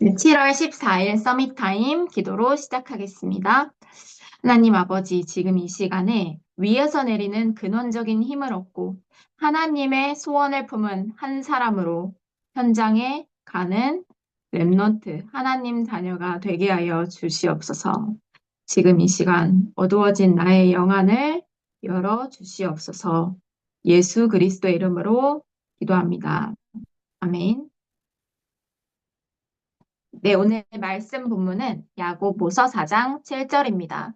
네, 7월 14일 서밋 타임 기도로 시작하겠습니다. 하나님 아버지, 지금 이 시간에 위에서 내리는 근원적인 힘을 얻고 하나님의 소원을 품은 한 사람으로 현장에 가는 랩넌트 하나님 자녀가 되게 하여 주시옵소서. 지금 이 시간 어두워진 나의 영안을 열어 주시옵소서. 예수 그리스도의 이름으로 기도합니다. 아멘. 네, 오늘 말씀 본문은 야고보서 4장 7절입니다.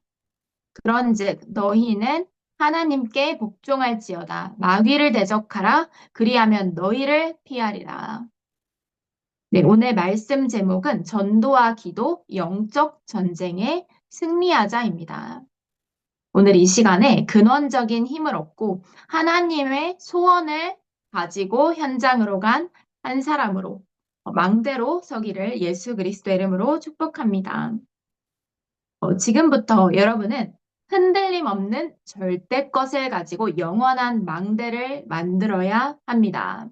그런즉 너희는 하나님께 복종할지어다 마귀를 대적하라 그리하면 너희를 피하리라. 네, 오늘 말씀 제목은 전도와 기도 영적 전쟁에 승리하자입니다. 오늘 이 시간에 근원적인 힘을 얻고 하나님의 소원을 가지고 현장으로 간 한 사람으로 망대로 서기를 예수 그리스도 이름으로 축복합니다. 어, 지금부터 여러분은 흔들림 없는 절대 것을 가지고 영원한 망대를 만들어야 합니다.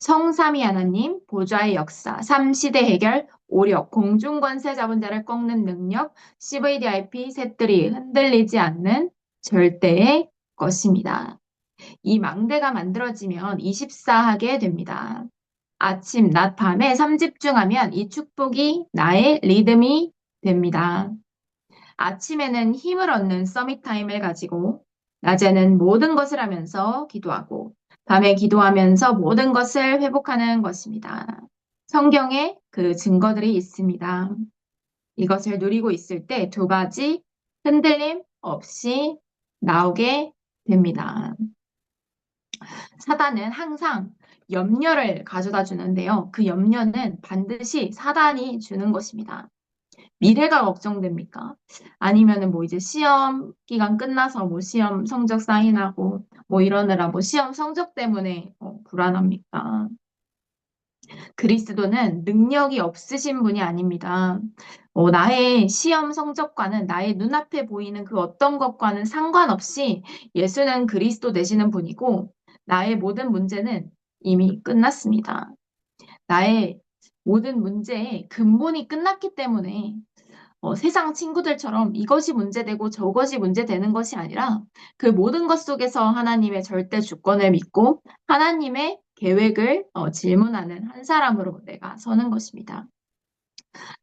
성삼위 하나님, 보좌의 역사, 삼시대 해결, 오력, 공중권세 잡은 자를 꺾는 능력, CVDIP 셋들이 흔들리지 않는 절대의 것입니다. 이 망대가 만들어지면 24하게 됩니다. 아침, 낮, 밤에 삼집중하면 이 축복이 나의 리듬이 됩니다. 아침에는 힘을 얻는 서밋 타임을 가지고 낮에는 모든 것을 하면서 기도하고 밤에 기도하면서 모든 것을 회복하는 것입니다. 성경에 그 증거들이 있습니다. 이것을 누리고 있을 때 두 가지 흔들림 없이 나오게 됩니다. 사단은 항상 염려를 가져다 주는데요. 그 염려는 반드시 사단이 주는 것입니다. 미래가 걱정됩니까? 아니면은 뭐 이제 시험 기간 끝나서 뭐 시험 성적 사인하고 뭐 이러느라 뭐 시험 성적 때문에 어, 불안합니까? 그리스도는 능력이 없으신 분이 아닙니다. 어, 나의 시험 성적과는 나의 눈앞에 보이는 그 어떤 것과는 상관없이 예수는 그리스도 되시는 분이고 나의 모든 문제는 이미 끝났습니다. 나의 모든 문제의 근본이 끝났기 때문에 어, 세상 친구들처럼 이것이 문제되고 저것이 문제되는 것이 아니라 그 모든 것 속에서 하나님의 절대 주권을 믿고 하나님의 계획을 어, 질문하는 한 사람으로 내가 서는 것입니다.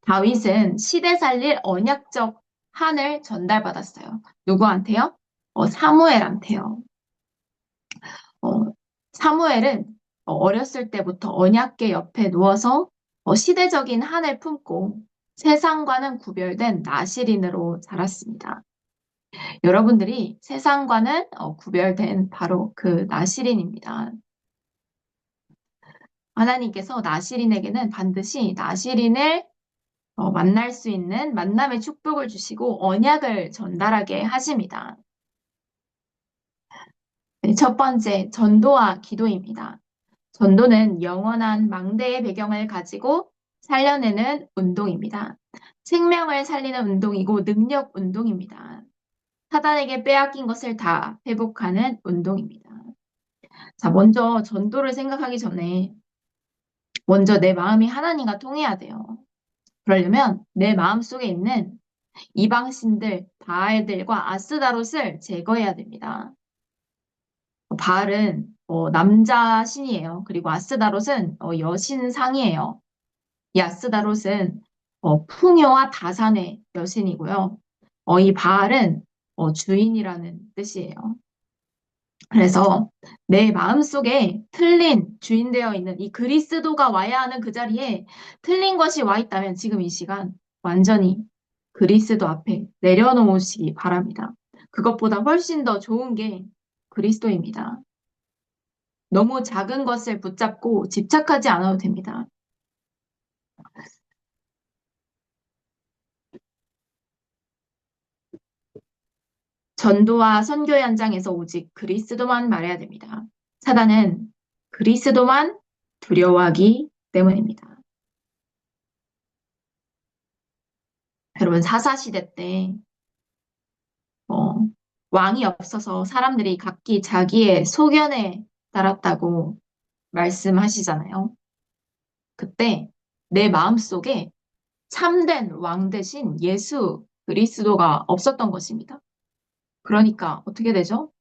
다윗은 시대 살릴 언약적 한을 전달받았어요. 누구한테요? 어, 사무엘한테요. 어, 사무엘은 어, 어렸을 때부터 언약계 옆에 누워서 어, 시대적인 한을 품고 세상과는 구별된 나시린으로 자랐습니다. 여러분들이 세상과는 어, 구별된 바로 그 나시린입니다. 하나님께서 나시린에게는 반드시 나시린을 만날 수 있는 만남의 축복을 주시고 언약을 전달하게 하십니다. 네, 첫 번째, 전도와 기도입니다. 전도는 영원한 망대의 배경을 가지고 살려내는 운동입니다. 생명을 살리는 운동이고 능력 운동입니다. 사단에게 빼앗긴 것을 다 회복하는 운동입니다. 자, 먼저 전도를 생각하기 전에 먼저 내 마음이 하나님과 통해야 돼요. 그러려면 내 마음 속에 있는 이방신들, 바알들과 아스다롯을 제거해야 됩니다. 바알은 어, 남자 신이에요. 그리고 아스다롯은 어, 여신 상이에요. 이 아스다롯은 어, 풍요와 다산의 여신이고요. 어, 이 바알은 어, 주인이라는 뜻이에요. 그래서 내 마음속에 틀린 주인되어 있는 이 그리스도가 와야 하는 그 자리에 틀린 것이 와 있다면 지금 이 시간 완전히 그리스도 앞에 내려놓으시기 바랍니다. 그것보다 훨씬 더 좋은 게 그리스도입니다. 너무 작은 것을 붙잡고 집착하지 않아도 됩니다. 전도와 선교 현장에서 오직 그리스도만 말해야 됩니다. 사단은 그리스도만 두려워하기 때문입니다. 여러분 사사시대 때 어, 왕이 없어서 사람들이 각기 자기의 소견에 따랐다고 말씀하시잖아요. 그때 내 마음속에 참된 왕 대신 예수 그리스도가 없었던 것입니다. 그러니까 어떻게 되죠?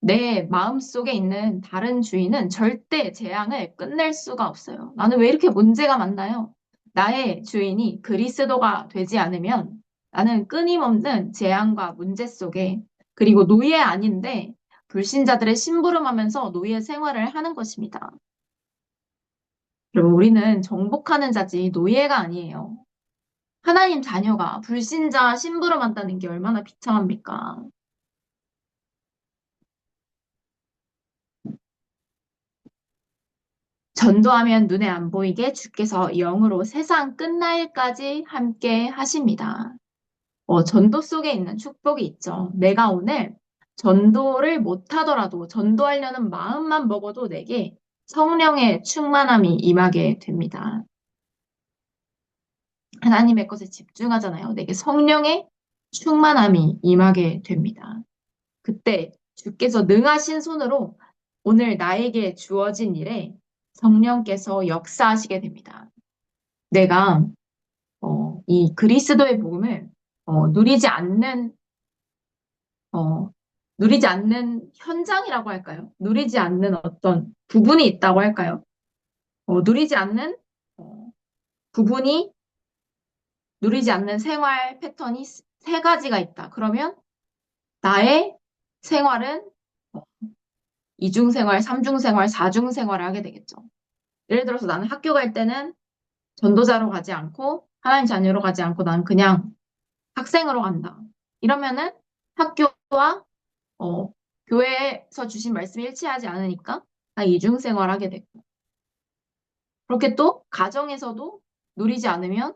내 마음속에 있는 다른 주인은 절대 재앙을 끝낼 수가 없어요. 나는 왜 이렇게 문제가 많나요? 나의 주인이 그리스도가 되지 않으면 나는 끊임없는 재앙과 문제 속에 그리고 노예 아닌데 불신자들의 심부름하면서 노예 생활을 하는 것입니다. 여러분, 우리는 정복하는 자지 노예가 아니에요. 하나님 자녀가 불신자 심부름한다는 게 얼마나 비참합니까? 전도하면 눈에 안 보이게 주께서 영으로 세상 끝날까지 함께 하십니다. 어, 전도 속에 있는 축복이 있죠. 내가 오늘 전도를 못하더라도 전도하려는 마음만 먹어도 내게 성령의 충만함이 임하게 됩니다. 하나님의 것에 집중하잖아요. 내게 성령의 충만함이 임하게 됩니다. 그때 주께서 능하신 손으로 오늘 나에게 주어진 일에 성령께서 역사하시게 됩니다. 내가 어, 이 그리스도의 복음을 어, 누리지 않는 어, 누리지 않는 현장이라고 할까요? 누리지 않는 어떤 부분이 있다고 할까요? 어, 누리지 않는 어, 부분이 누리지 않는 생활 패턴이 세 가지가 있다. 그러면 나의 생활은 어, 이중생활, 삼중생활, 사중생활을 하게 되겠죠. 예를 들어서 나는 학교 갈 때는 전도자로 가지 않고 하나님 자녀로 가지 않고 나는 그냥 학생으로 간다. 이러면은 학교와 어, 교회에서 주신 말씀이 일치하지 않으니까 나 이중생활 하게 되고 그렇게 또 가정에서도 누리지 않으면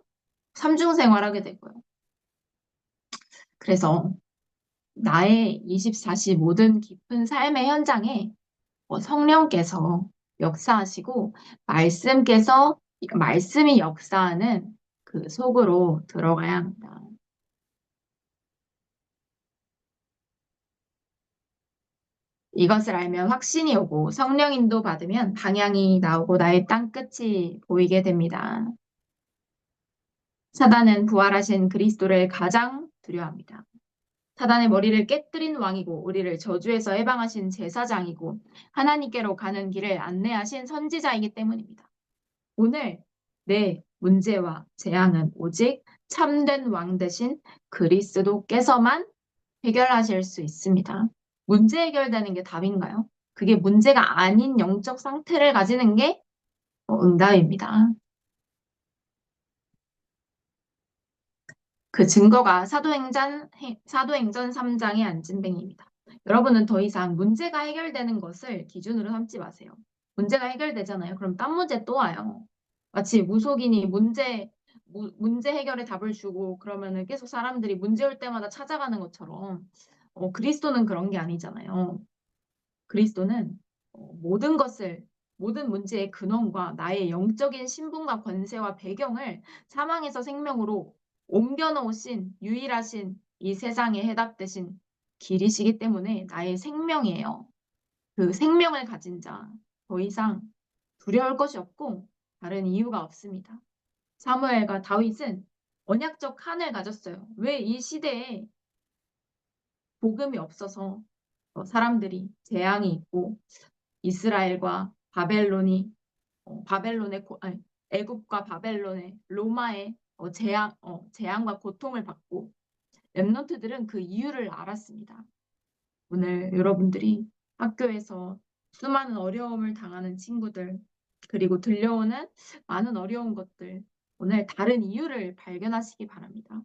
삼중생활 하게 되고요. 그래서 나의 24시 모든 깊은 삶의 현장에 어, 성령께서 역사하시고 말씀께서 말씀이 역사하는 그 속으로 들어가야 합니다. 이것을 알면 확신이 오고 성령 인도 받으면 방향이 나오고 나의 땅 끝이 보이게 됩니다. 사단은 부활하신 그리스도를 가장 두려워합니다. 사단의 머리를 깨뜨린 왕이고 우리를 저주에서 해방하신 제사장이고 하나님께로 가는 길을 안내하신 선지자이기 때문입니다. 오늘 내 문제와 재앙은 오직 참된 왕 대신 그리스도께서만 해결하실 수 있습니다. 문제 해결되는 게 답인가요? 그게 문제가 아닌 영적 상태를 가지는 게 응답입니다. 그 증거가 사도행전, 사도행전 3장의 안진뱅입니다. 여러분은 더 이상 문제가 해결되는 것을 기준으로 삼지 마세요. 문제가 해결되잖아요. 그럼 딴 문제 또 와요. 마치 무속인이 문제, 무, 문제 해결에 답을 주고 그러면은 계속 사람들이 문제 올 때마다 찾아가는 것처럼 어, 그리스도는 그런 게 아니잖아요. 그리스도는 어, 모든 것을 모든 문제의 근원과 나의 영적인 신분과 권세와 배경을 사망에서 생명으로 옮겨 놓으신 유일하신 이 세상에 해답 되신 길이시기 때문에 나의 생명이에요. 그 생명을 가진 자 더 이상 두려울 것이 없고 다른 이유가 없습니다. 사무엘과 다윗은 언약적 칸을 가졌어요. 왜 이 시대에 복음이 없어서 어, 사람들이 재앙이 있고 이스라엘과 바벨론이 어, 바벨론의 아니, 애굽과 바벨론의 로마의 어, 재앙 재앙과 고통을 받고 랩런트들은 그 이유를 알았습니다. 오늘 여러분들이 학교에서 수많은 어려움을 당하는 친구들 그리고 들려오는 많은 어려운 것들 오늘 다른 이유를 발견하시기 바랍니다.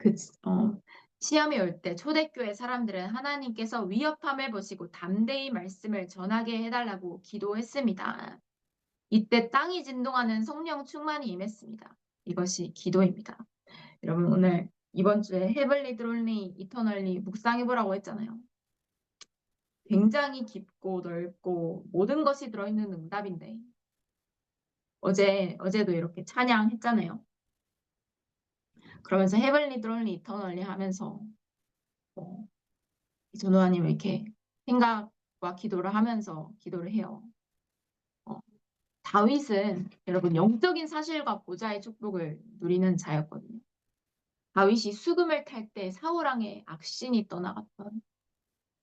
그, 어, 시험이 올 때 초대교회 사람들은 하나님께서 위협함을 보시고 담대히 말씀을 전하게 해달라고 기도했습니다. 이때 땅이 진동하는 성령 충만이 임했습니다. 이것이 기도입니다. 여러분 오늘 이번 주에 헤블리 드롤리 이터널리 묵상해보라고 했잖아요. 굉장히 깊고 넓고 모든 것이 들어있는 응답인데 어제 어제도 이렇게 찬양했잖아요. 그러면서 헤블리 드롤리 이터널리 하면서 어, 전우아님 이렇게 생각과 기도를 하면서 기도를 해요. 다윗은 여러분 영적인 사실과 보좌의 축복을 누리는 자였거든요. 다윗이 수금을 탈 때 사울왕의 악신이 떠나갔던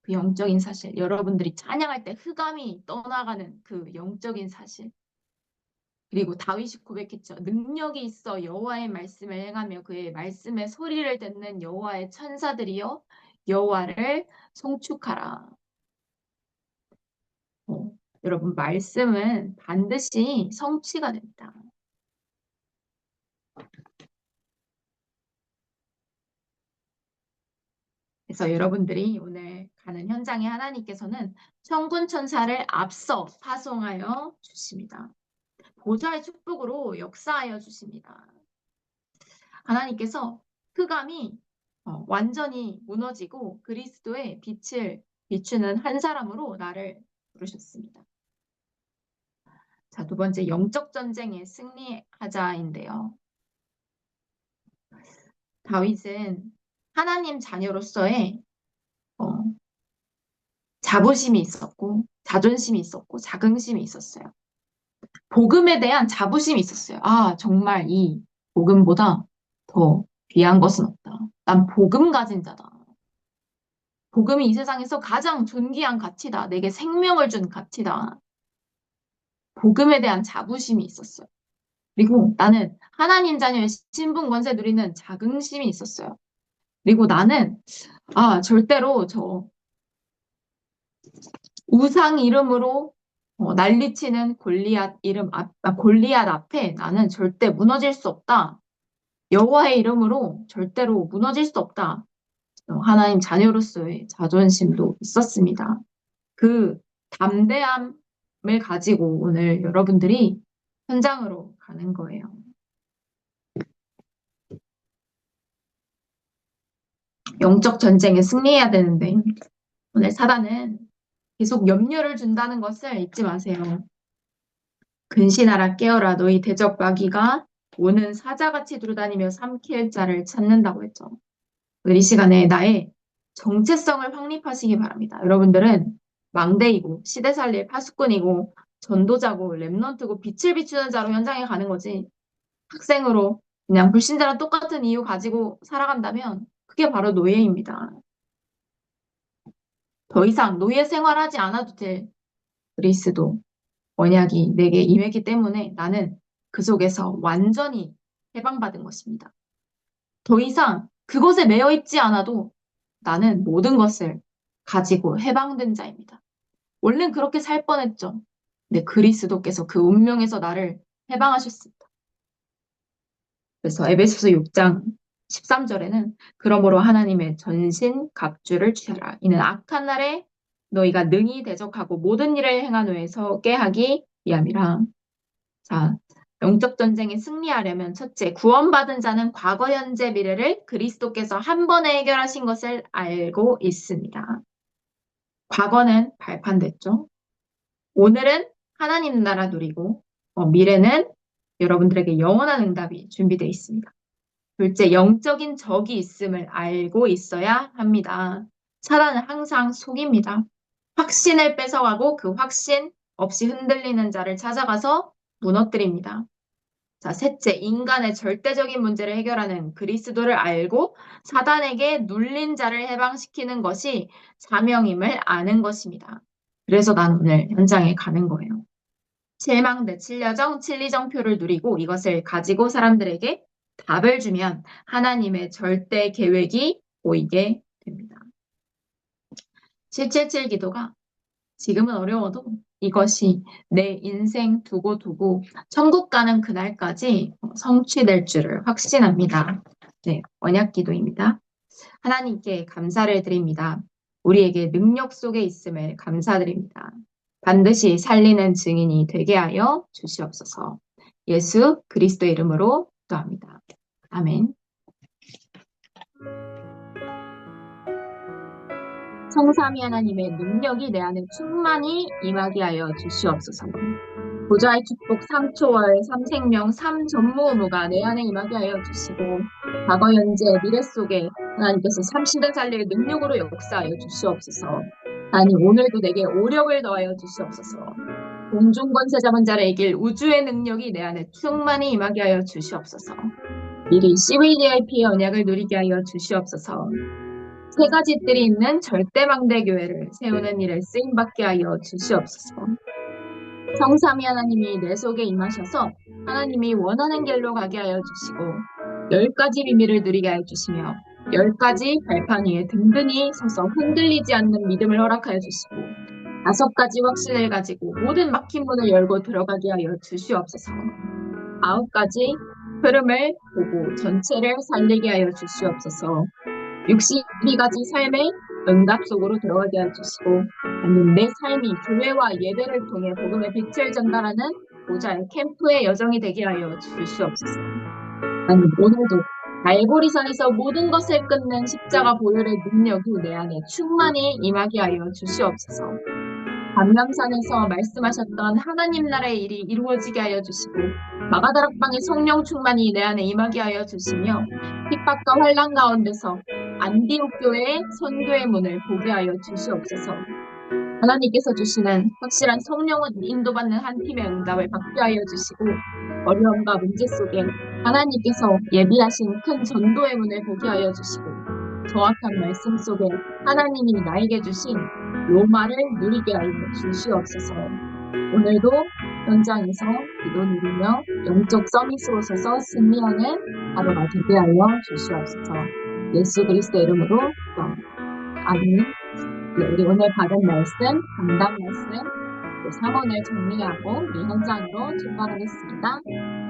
그 영적인 사실, 여러분들이 찬양할 때 흑암이 떠나가는 그 영적인 사실. 그리고 다윗이 고백했죠. 능력이 있어 여호와의 말씀을 행하며 그의 말씀에 소리를 듣는 여호와의 천사들이여 여호와를 송축하라. 어, 여러분 말씀은 반드시 성취가 됩니다. 그래서 여러분들이 오늘 가는 현장에 하나님께서는 천군 천사를 앞서 파송하여 주십니다. 보좌의 축복으로 역사하여 주십니다. 하나님께서 흑암이 어, 완전히 무너지고 그리스도의 빛을 비추는 한 사람으로 나를 부르셨습니다. 자, 두 번째 영적 전쟁에 승리하자인데요. 다윗은 하나님 자녀로서의 어, 자부심이 있었고 자존심이 있었고 자긍심이 있었어요. 복음에 대한 자부심이 있었어요. 아, 정말 이 복음보다 더 귀한 것은 없다. 난 복음 가진 자다. 복음이 이 세상에서 가장 존귀한 가치다. 내게 생명을 준 가치다. 복음에 대한 자부심이 있었어요. 그리고 나는 하나님 자녀의 신분 권세 누리는 자긍심이 있었어요. 그리고 나는 아 절대로 저 우상 이름으로 어, 난리치는 골리앗 이름 앞, 아, 골리앗 앞에 나는 절대 무너질 수 없다. 여호와의 이름으로 절대로 무너질 수 없다. 어, 하나님 자녀로서의 자존심도 있었습니다. 그 담대함을 가지고 오늘 여러분들이 현장으로 가는 거예요. 영적 전쟁에 승리해야 되는데 오늘 사단은 계속 염려를 준다는 것을 잊지 마세요. 근신하라 깨어라 너희 대적 마귀가 오는 사자같이 두루다니며 삼킬 자를 찾는다고 했죠. 오늘 이 시간에 나의 정체성을 확립하시기 바랍니다. 여러분들은 망대이고 시대 살릴 파수꾼이고 전도자고 랩넌트고 빛을 비추는 자로 현장에 가는 거지 학생으로 그냥 불신자랑 똑같은 이유 가지고 살아간다면 그게 바로 노예입니다. 더 이상 노예 생활하지 않아도 될 그리스도 언약이 내게 임했기 때문에 나는 그 속에서 완전히 해방받은 것입니다. 더 이상 그것에 매여 있지 않아도 나는 모든 것을 가지고 해방된 자입니다. 원래는 그렇게 살 뻔했죠. 근데 그리스도께서 그 운명에서 나를 해방하셨습니다. 그래서 에베소서 6장 13절에는 그러므로 하나님의 전신 갑주를 취하라. 이는 악한 날에 너희가 능히 대적하고 모든 일을 행한 후에 서게 하기 위함이라. 자, 영적 전쟁에 승리하려면 첫째, 구원받은 자는 과거, 현재, 미래를 그리스도께서 한 번에 해결하신 것을 알고 있습니다. 과거는 발판됐죠. 오늘은 하나님 나라 누리고 어, 미래는 여러분들에게 영원한 응답이 준비되어 있습니다. 둘째, 영적인 적이 있음을 알고 있어야 합니다. 사단은 항상 속입니다. 확신을 뺏어가고 그 확신 없이 흔들리는 자를 찾아가서 무너뜨립니다. 자, 셋째, 인간의 절대적인 문제를 해결하는 그리스도를 알고 사단에게 눌린 자를 해방시키는 것이 사명임을 아는 것입니다. 그래서 난 오늘 현장에 가는 거예요. 칠망대, 칠려정, 칠리정표를 누리고 이것을 가지고 사람들에게 답을 주면 하나님의 절대 계획이 보이게 됩니다. 777 기도가 지금은 어려워도 이것이 내 인생 두고 두고 천국 가는 그날까지 성취될 줄을 확신합니다. 네, 언약 기도입니다. 하나님께 감사를 드립니다. 우리에게 능력 속에 있음을 감사드립니다. 반드시 살리는 증인이 되게 하여 주시옵소서. 예수 그리스도 이름으로 기도합니다. 아멘. 성삼위 하나님의 능력이 내 안에 충만히 임하게 하여 주시옵소서. 보좌의 축복 3초월 3생명 3전무의무가 내 안에 임하게 하여 주시고 과거 현재 미래 속에 하나님께서 3시대 살릴 능력으로 역사하여 주시옵소서. 하나님 오늘도 내게 오력을 더하여 주시옵소서. 공중 권세 잡은 자를 이길 우주의 능력이 내 안에 충만히 임하게 하여 주시옵소서. 미리 CVDIP의 언약을 누리게 하여 주시옵소서. 세 가지 뜰이 있는 절대망대 교회를 세우는 일에 쓰임받게 하여 주시옵소서. 성삼위 하나님이 내 속에 임하셔서 하나님이 원하는 길로 가게 하여 주시고 열 가지 비밀을 누리게 하여 주시며 열 가지 발판 위에 든든히 서서 흔들리지 않는 믿음을 허락하여 주시고 다섯 가지 확신을 가지고 모든 막힌 문을 열고 들어가게 하여 주시옵소서. 아홉 가지 흐름을 보고 전체를 살리게 하여 주시옵소서. 62가지 삶의 응답 속으로 들어가게 해주시고 하나님 내 삶이 교회와 예배를 통해 복음의 빛을 전달하는 모자의 캠프의 여정이 되게 하여 주시옵소서. 하나님 오늘도 갈보리산에서 모든 것을 끊는 십자가 보혈의 능력이 내 안에 충만히 임하게 하여 주시옵소서. 감람산에서 말씀하셨던 하나님 나라의 일이 이루어지게 하여 주시고 마가다락방의 성령 충만이 내 안에 임하게 하여 주시며 핍박과 환란 가운데서 안디옥 교회의 선교의 문을 보게 하여 주시옵소서. 하나님께서 주시는 확실한 성령을 인도받는 한 팀의 응답을 받게 하여 주시고 어려움과 문제 속에 하나님께서 예비하신 큰 전도의 문을 보게 하여 주시고 정확한 말씀 속에 하나님이 나에게 주신 로마를 누리게 하여 주시옵소서. 오늘도 현장에서 기도 누리며 영적 서밋으로 서서 승리하는 하루가 되게 하여 주시옵소서. 예수 그리스도 이름으로 아멘. 네, 우리 오늘 받은 말씀, 담당 말씀, 3원을 정리하고 우리 현장으로 출발하겠습니다.